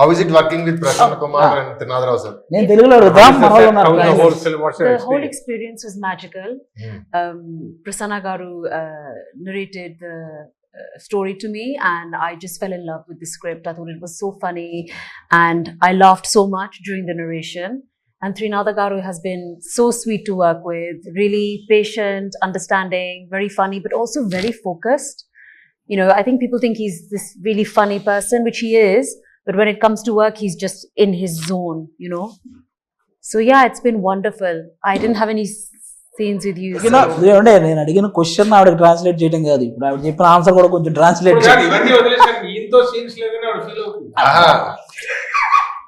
How is it working with Prashant Kumar and Trinatharao sir నేను తెలుగులో అడుగుతాం మన వాళ్ళు ఉన్నారు How's the clients. whole film? What's your the whole experience? experience was magical. Um, Prasanna Garu uh, narrated the uh, story to me, and I just fell in love with the script. I thought it was so funny, and I laughed so much during the narration. And Trinada Garu has been so sweet to work with, really patient, understanding, very funny, but also very focused. You know, I think people think he's this really funny person, which he is, but when it comes to work, he's just in his zone, you know. So yeah, it's been wonderful. I didn't have any s- scenes with you. You know, so- ఏమంటే నేను అడిగిన question ఆవిడకి translate చేయడం కాదు ఇప్పుడు ఆవిడ చెప్పిన answer కూడా కొంచెం ట్రాన్స్లేట్ ఇప్పుడు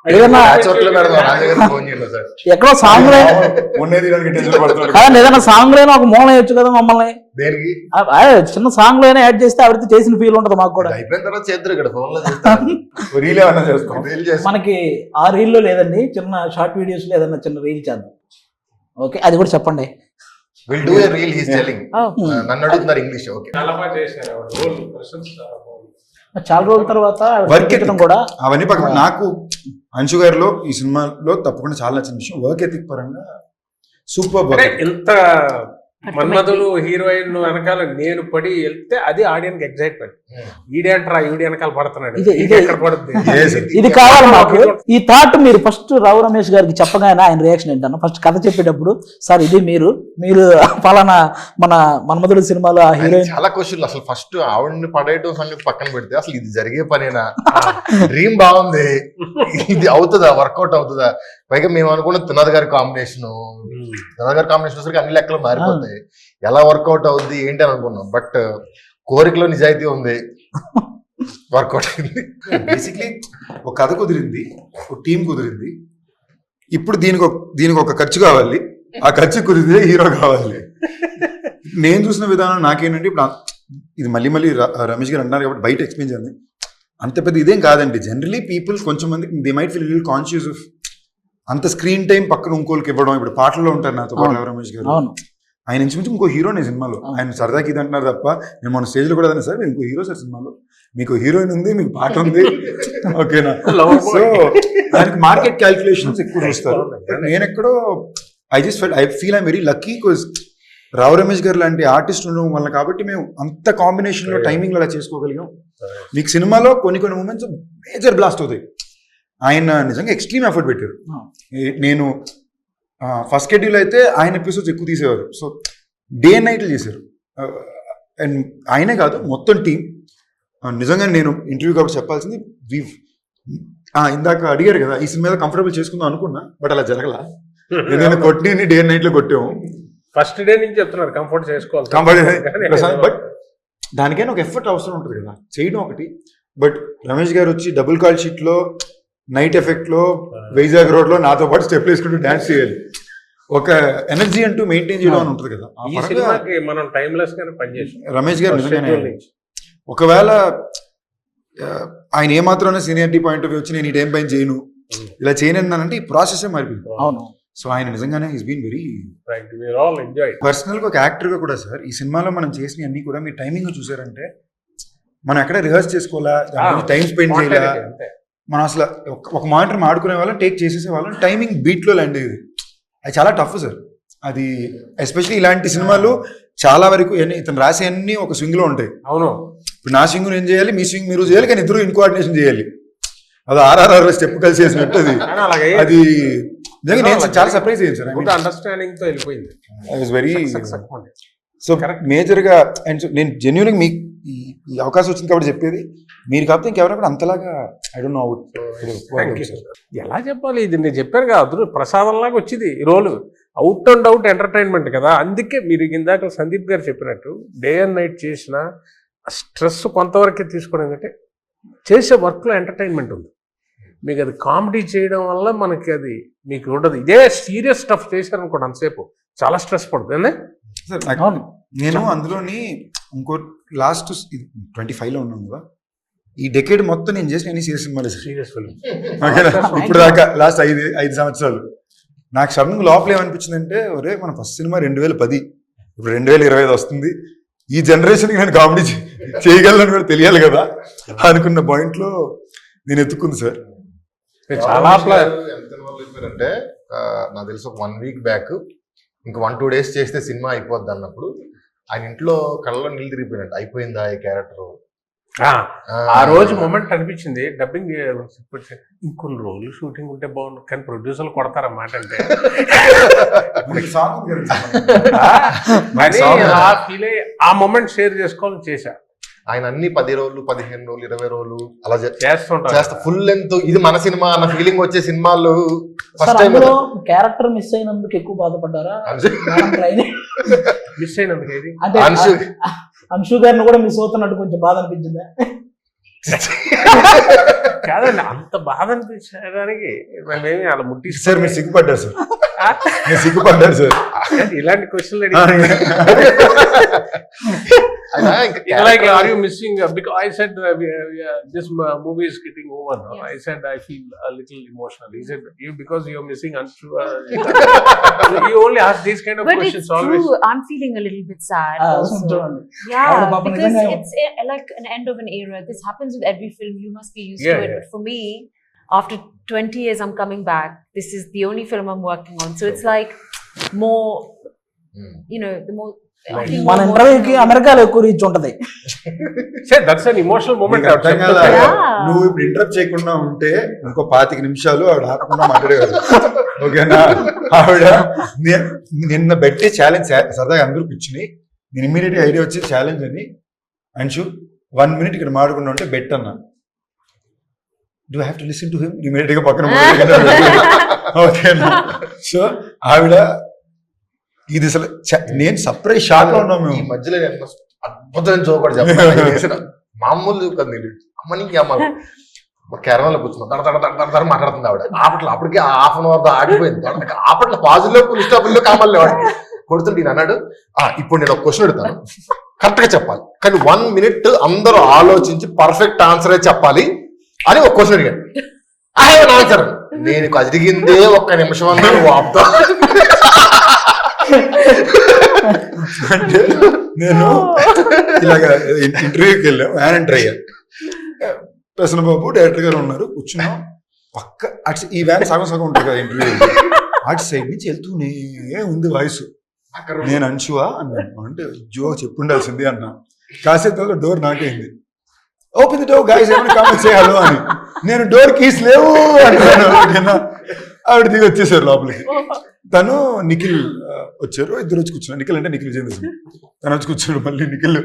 వర్క్ ఎక్కడో సాంగ్ ఏదైనా సాంగ్లోనే ఒక మూల వేయచ్చు కదా మమ్మల్ని. దేనికి? ఆ- ఆ చిన్న సాంగ్లోనే యాడ్ చేస్తే ఆవిడతో చేసిన ఫీల్ ఉంటుంది మాకు కూడా. అయిపోయిన తర్వాత చేద్దరు ఇక్కడ ఫోన్లో చేస్తారు. రీల్ ఏమన్నా చేసుకో రీల్ చేస్తాం. మనకి ఆ రీల్లో లేదండి చిన్న షార్ట్ వీడియోస్లో ఏదన్నా చిన్న రీల్ చేద్దాం. ఓకే అది కూడా చెప్పండి. Will do a reel he's telling నన్ను అడుగుతున్నారు ఇంగ్లీష్ ఓకే చాలా రోజుల తర్వాత ethic. కూడా. అవన్నీ పక్కన నాకు అంశు గారిలో ఈ సినిమాలో తప్పకుండా చాలా నచ్చిన విషయం. వర్క్ ఎథిక్ పరంగా సూపర్ ఇంత మన్మధులు హీరోయిన్ వెనకాల నేను పడి వెళ్తే అది ఆడియన్స్ ఎగ్జైట్మెంట్ ఈడే అంటారా ఈడి వెనకాల పడుతున్నాడు? ఇదే- ఇది ఇదే- ఎక్కడ పడుతుంది ఇది కావాలి మాకు. ఈ థాట్ మీరు ఫస్ట్ రావు రమేష్ గారికి చెప్పగానే ఆయన రియాక్షన్ ఏంటన్నా ఫస్ట్ కథ చెప్పేటప్పుడు సార్ ఇది మీరు మీరు పలానా మన మన్మధుడు సినిమాలో ఆ హీరోయిన్ చాలా క్వశ్చన్లు అసలు ఫస్ట్ ఆవిడని పడేయటం సంగతి పక్కన పెడితే అసలు ఇది జరిగే పనేనా? డ్రీమ్ బాగుంది. ఇది అవుతుందా? వర్కౌట్ అవుతుందా? పైగా మేము అనుకున్న తినద్ గారి కాంబినేషన్. తినద్ గారి కాంబినేషన్ వచ్చరికి అన్ని లెక్కలు మారిపోతాయి. ఎలా వర్కౌట్ అవుద్ది ఏంటి అని అనుకున్నాం. బట్ కోరికలో నిజాయితీ ఉంది. వర్కౌట్ అయింది. బేసిక్లీ ఒక కథ కుదిరింది. ఒక టీం కుదిరింది. ఇప్పుడు దీనికి ఒక దీనికి ఒక ఖర్చు కావాలి. ఆ ఖర్చు కుదిరితే హీరో కావాలి. నేను చూసిన విధానం నాకేంటంటే ఇప్పుడు ఇది మళ్ళీ మళ్ళీ రమేష్ గారు అంటున్నారు కాబట్టి బయట ఎక్స్ప్లెయిన్ చేయండి. అంత పెద్ద ఇదేం కాదండి. జనరలీ పీపుల్ కొంచెం మందికి they might feel lil conscious of అంత స్క్రీన్ టైం పక్కన ఇంకోళ్ళకి ఇవ్వడం ఇప్పుడు పాటల్లో ఉంటారు నాతో పాటు. రమేష్ గారు. ఆయన ఇంచుమించు ఇంకో హీరోనే సినిమాలో. ఆయన సరదాకి ఇది అంటున్నారు తప్ప నేను మన స్టేజ్లో కూడా అదే సార్ ఇంకో హీరో సార్ సినిమాలో. మీకు హీరోయిన్ ఉంది మీకు పాట ఉంది. ఓకేనా? సో. దానికి మార్కెట్ క్యాల్కులేషన్స్ ఎక్కువ చూస్తారు. నేను ఎక్కడో I just fell I feel I very lucky because Rao Ramesh గారు లాంటి ఆర్టిస్ట్ ఉండడం వల్ల కాబట్టి మేము అంత కాంబినేషన్లో టైమింగ్ అలా చేసుకోగలిగాం. మీకు సినిమాలో కొన్ని కొన్ని మూమెంట్స్ మేజర్ బ్లాస్ట్ అవుతాయి. ఆయన నిజంగా ఎక్స్ట్రీమ్ ఎఫర్ట్ పెట్టారు. నేను ఫస్ట్ షెడ్యూల్ అయితే ఆయన ఎపిసోడ్స్ ఎక్కువ తీసేవారు. సో డే అండ్ నైట్లు చేశారు. అండ్ ఆయనే కాదు మొత్తం టీం నిజంగా నేను ఇంటర్వ్యూ కాబట్టి చెప్పాల్సింది వి ఇందాక అడిగారు కదా ఈ సినిమా కంఫర్టబుల్ చేసుకుందాం అనుకున్నా బట్ అలా జరగల. ఎందుకంటే కొట్టి డే అండ్ నైట్లో కొట్టాము. ఫస్ట్ డే నుంచి చెప్తున్నారు కంఫర్ట్ చేసుకోవాలి. కంఫర్ట్ బట్ దానికైనా ఒక ఎఫర్ట్ అవసరం ఉంటుంది కదా. చేయడం ఒకటి. బట్ రమేష్ గారు వచ్చి డబుల్ కాల్ షీట్లో నైట్ ఎఫెక్ట్లో వైజాగ్ రోడ్లో నాతో పాటు స్టెప్ వేసుకుంటూ డాన్స్ చేయాలి. ఒక ఎనర్జీ అంటూ మెయింటైన్ చేయడం అని ఉంటుంది కదా. ఈ సినిమాకి మనం టైమ్లెస్ గానే పనిచేసాం రమేష్ గారు. ఒకవేళ ఆయన ఏమాత్రం సీనియారిటీ పాయింట్ ఆఫ్ వ్యూ వచ్చి నేను ఈ టైం పైన చేయను ఇలా చేయనన్నానంటే ఈ ప్రాసెస్ మారిపోయింది. అవును. సో ఆయన నిజంగానే ఈస్ బీన్ వెరీ. పర్సనల్గా ఒక యాక్టర్గా కూడా సార్ ఈ సినిమాలో మనం చేసిన అన్ని కూడా మీరు టైమింగ్ చూసారంటే మనం ఎక్కడ రిహర్స్ చేసుకోవాలా? టైం స్పెండ్ చేయాలా. మనం అసలు ఒక- మానిటర్ ఆడుకునే వాళ్ళం టేక్ చేసేసే వాళ్ళం టైమింగ్ బీట్లో ల్యాండ్ అయ్యేది. అది చాలా టఫ్ సార్. అది ఎస్పెషల్లీ ఇలాంటి సినిమాలు చాలా వరకు ఇతను రాసే అన్ని ఒక స్వింగ్లో ఉంటాయి. అవును. ఇప్పుడు నా స్వింగ్ నేను చేయాలి మీ స్వింగ్ మీరు చేయాలి కానీ ఇద్దరు ఇన్కోఆర్డినేషన్ చేయాలి. అది ఆర్ఆర్ఆర్ స్టెప్ కలిసి చేసినట్టు అది. అది నేను చాలా సర్ప్రైజ్ అయ్యాను సార్ అండర్స్టాండింగ్తో వెళ్ళిపోయింది. వెరీ. సో మేజర్గా అండ్ నేను జెన్యున్ మీకు ఈ- అవకాశం వచ్చింది కాబట్టి చెప్పేది. మీరు కాకపోతే ఇంకెవరైనా కూడా అంతలాగా ఐ డోంట్ నో. ఎలా చెప్పాలి? ఇది నేను చెప్పాను కదా ప్రసాదం లాగా వచ్చింది ఈ roll out and out entertainment కదా. అందుకే మీరు ఇందాక సందీప్ గారు చెప్పినట్టు డే అండ్ నైట్ చేసిన స్ట్రెస్ కొంతవరకే తీసుకోవడం ఏంటంటే చేసే వర్క్లో ఎంటర్టైన్మెంట్ ఉంది. మీకు అది కామెడీ చేయడం వల్ల మనకి అది మీకు ఉండదు. ఇదే సీరియస్ స్టఫ్ చేశారనుకోండి అంతసేపు. చాలా స్ట్రెస్ పడుతుంది సార్ నేను అందులోని ఇంకో లాస్ట్ ట్వంటీ ఫైవ్లో ఉన్నాను కదా. ఈ డెకేడ్ మొత్తం నేను చేసిన అన్ని సీరియస్ సినిమాలు సార్? సీరియస్ ఫిల్మ్ ఓకేనా? ఇప్పుడు దాకా లాస్ట్ ఐదు ఐదు సంవత్సరాలు. నాకు సడన్ లోపల ఏమనిపించిందంటే ఒరే మన ఫస్ట్ సినిమా రెండు వేల పది. ఇప్పుడు రెండు వేల ఇరవై ఐదు వస్తుంది. ఈ జనరేషన్కి నేను కామెడీ చేయగలను కూడా తెలియాలి కదా. అనుకున్న పాయింట్లో నేను ఎత్తుకుంది సార్ చాలా ఆ, నాకు తెలిసి ఒక వన్ వీక్ బ్యాక్ ఇంక వన్ టూ డేస్ చేస్తే సినిమా అయిపోద్ది అన్నప్పుడు ఆయన ఇంట్లో కళ్ళలో నీళ్ళు తిరిగిపోయినట్టు అయిపోయిందా ఈ క్యారెక్టర్ ఆ, ఆ. రోజు మూమెంట్ అనిపించింది. డబ్బింగ్ ఇంకొన్ని రోజులు షూటింగ్ ఉంటే బాగుండు. కానీ ప్రొడ్యూసర్లు అంటే? Song. ఆ ఫీల్ ఆ మూమెంట్ షేర్ చేసుకోవాలని చేశా. ఆయన అన్ని పది రోజులు పదిహేను రోజులు ఇరవై రోజులు అలా చే- చేస్తుంటా చేస్తా ఫుల్ లెంత్ ఇది మన సినిమా అన్న ఫీలింగ్ వచ్చే సినిమాలు ఫస్ట్ టైం క్యారెక్టర్ మిస్ అయినందుకు ఎక్కువ బాధపడ్డారా? మిస్ అయినందుకు ఏది? అంటే అంశు. అంశు గారిని కూడా మిస్ అవుతున్నట్టు కొంచెం బాధ అనిపించిందా? కాదండి అంత బాధ అనిపించడానికి మేమేమి అలా ముట్టి సార్ మీరు సిగ్గుపడ్డారు సార్. మీరు సిగ్గుపడ్డారు సార్. ఇలాంటి క్వశ్చన్లు like, are you missing? Because I said uh, this movie is getting over. Yes. I said I feel a little emotional. He said you because you're missing Anshu. Uh, you only ask these kind of but questions it's always. True. I'm feeling a little bit sad. Uh, also. Yeah, because it's a, like an end of an era. This happens with every film. You must be used yeah, to it. Yeah. But for me, after 20 years, I'm coming back. This is the only film I'm working on. So it's like more, mm. you know, the more మన ఇంటర్వ్యూకి. అమెరికాలో ఎక్కువ reach ఉంటది. నువ్వు ఇప్పుడు interrupt చేయకుండా ఉంటే ఇంకో పాతిక నిమిషాలు ఆవిడ ఆపకుండా మాట్లాడేవారు. ఓకేనా? ఆవిడ నిన్న పెట్టి ఛాలెంజ్ సరదాగా అందరూ కూర్చుని నేను ఇమీడియట్ ఐడియా వచ్చి ఛాలెంజ్ అని అంశు వన్ మినిట్ ఇక్కడ మాడకుండా ఉంటే బెట్ అన్నా. Do have to listen to him ఇమీడియట్గా పక్కన ఓకేనా? సో ఆవిడ ఇది అసలు నేను సర్ప్రైజ్ షాక్లో ఉన్నాం ఈ మేము మధ్యలో నేను అద్భుతమైన జోక్ కూడా చెప్పాను మామూలు అమ్మని అమ్మ కేరళలో కూర్చున్నాం. దడ దడ దడ మాట్లాడుతుంది ఆవిడ. ఆపట్ల అప్పటికే హాఫ్ అన్ అవర్ ఆగిపోయింది. దడ ఆపట్ల పాజులో ఫుల్ స్టాపుల్లో కామల్ని వాడికి కొడుతుంటే ఈయన అన్నాడు ఆ ఇప్పుడు నేను ఒక క్వశ్చన్ అడుగుతాను. కరెక్ట్గా చెప్పాలి. కానీ వన్ మినిట్ అందరూ ఆలోచించి పర్ఫెక్ట్ ఆన్సరే చెప్పాలి అని ఒక క్వశ్చన్ అడిగాడు. ఐ హావ్ ఆన్సర్ నేను అడిగిందే ఒక్క నిమిషం అన్నా నువ్వు ఆపుతా అంటే నేను ఇలాగ ఇంటర్వ్యూకి వెళ్ళాం వ్యాన్ అయ్యా. ప్రసన్న బాబు డైరెక్టర్ గారు ఉన్నారు కూర్చున్నాం. పక్క అటు ఈ వ్యాన్ సగం సగం ఉంటుంది కదా ఇంటర్వ్యూ అటు సైడ్ నుంచి వెళ్తూనే ఉంది వాయిస్. నేను అంశువా అన్నాను. అంటే జో చెప్పుండాల్సింది అన్నా. కాసేపు తర్వాత డోర్ నాకైంది ఓపెన్ ది డోర్ గాయస్ ఏమైనా కామెంట్ చేయాలో అని. నేను డోర్ కీస్ లేవు అంటాను ఓకేనా? ఆవిడ దిగి వచ్చేసారు లోపలికి. తను నిఖిల్ వచ్చారు. ఇద్దరు వచ్చి కూర్చున్నారు. నిఖిల్ అంటే నిఖిల్ చేసి తను వచ్చి కూర్చున్నాడు మళ్ళీ నిఖిల్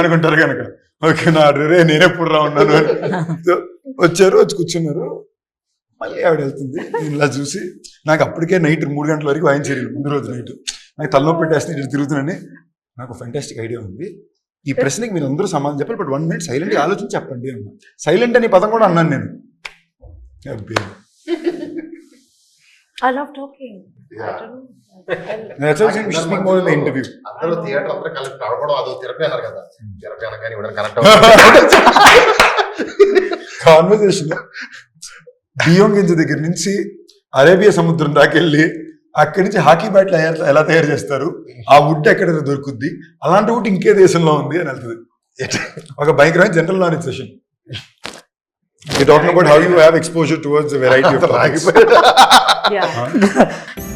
అనుకుంటారు కనుక ఓకే నా రే నేను పుర్రా ఉన్నాను వచ్చారు వచ్చి కూర్చున్నారు. మళ్ళీ ఆవిడ వెళ్తుంది. ఇలా చూసి నాకు అప్పటికే నైట్ మూడు గంటల వరకు వాయించారు ముందు రోజు నైట్. నాకు తలనొప్పి పెట్టేస్తే ఇటు తిరుగుతున్నాను. నాకు ఫెంటాస్టిక్ ఐడియా ఉంది. ఈ ప్రశ్నకి మీరు అందరూ సమాధానం చెప్పాలి బట్ వన్ మినిట్ సైలెంట్ ఆలోచించి చెప్పండి అన్న. సైలెంట్ అనే పదం కూడా అన్నాను నేను. అబ్బే. I love talking. I don't know. That's why I said we should speak more in the interview. అందరూ థియేటర్ అందరూ కలిసి నడపడం అదో థెరపీ అన్నారు కదా. థెరపీ అనగానే ఇవ్వడం కనెక్ట్ కాన్వర్సేషన్ బియ్యం గింజ దగ్గర నుంచి అరేబియా సముద్రం దాకా వెళ్ళి అక్కడి నుంచి హాకీ బ్యాట్లు ఎలా- ఎలా తయారు చేస్తారు? ఆ వుడ్ ఎక్కడ దొరుకుద్ది? అలాంటి వుడ్ ఇంకే దేశంలో ఉంది అని వెళ్తుంది. ఒక భయంకరమైన general knowledge session You're talking about how you have exposure towards a variety of topics. yeah. Huh?